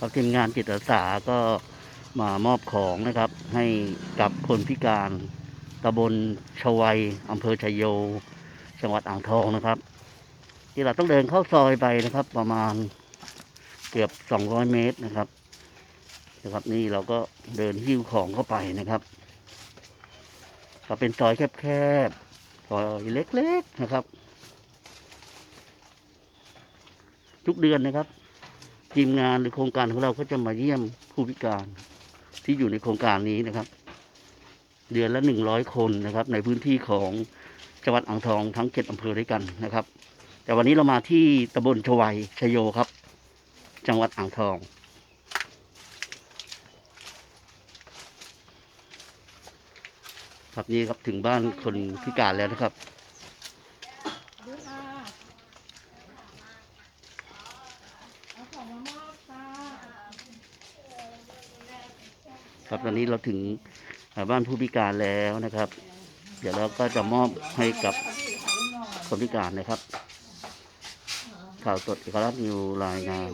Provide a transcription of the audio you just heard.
ครับทีมงานจิตอาสาก็มามอบของนะครับ ให้กับคนพิการตำบลชวัยอำเภอชยโย จังหวัดอ่างทองนะครับ ที่เราต้องเดินเข้าซอยไปนะครับ ประมาณเกือบ 200 เมตรนะครับนะครับนี่เราก็เดินหิ้วของเข้าไปนะครับก็เป็นซอยแคบๆซอยเล็กๆนะครับ ทุกเดือนนะครับ ทีมงานหรือโครงการของเราก็จะมาเยี่ยมผู้พิการที่อยู่ในโครงการนี้นะครับ เดือนละหนึ่งร้อยคนนะครับ ในพื้นที่ของจังหวัดอ่างทองทั้งเจ็ดอำเภอด้วยกันนะครับ แต่วันนี้เรามาที่ตำบลชวัยชโยครับ จังหวัดอ่างทองครับนี่ครับถึงบ้านคนพิการแล้วนะครับ ดูค่ะเอา ของมามอบค่ะครับตอนนี้เราถึงบ้านผู้พิการแล้วนะครับ เดี๋ยวเราก็จะมอบให้กับคนพิการนะครับ ข่าวสดเอกลักษณ์นิวรายงาน